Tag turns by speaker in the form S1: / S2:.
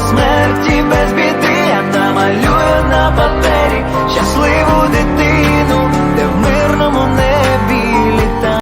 S1: папері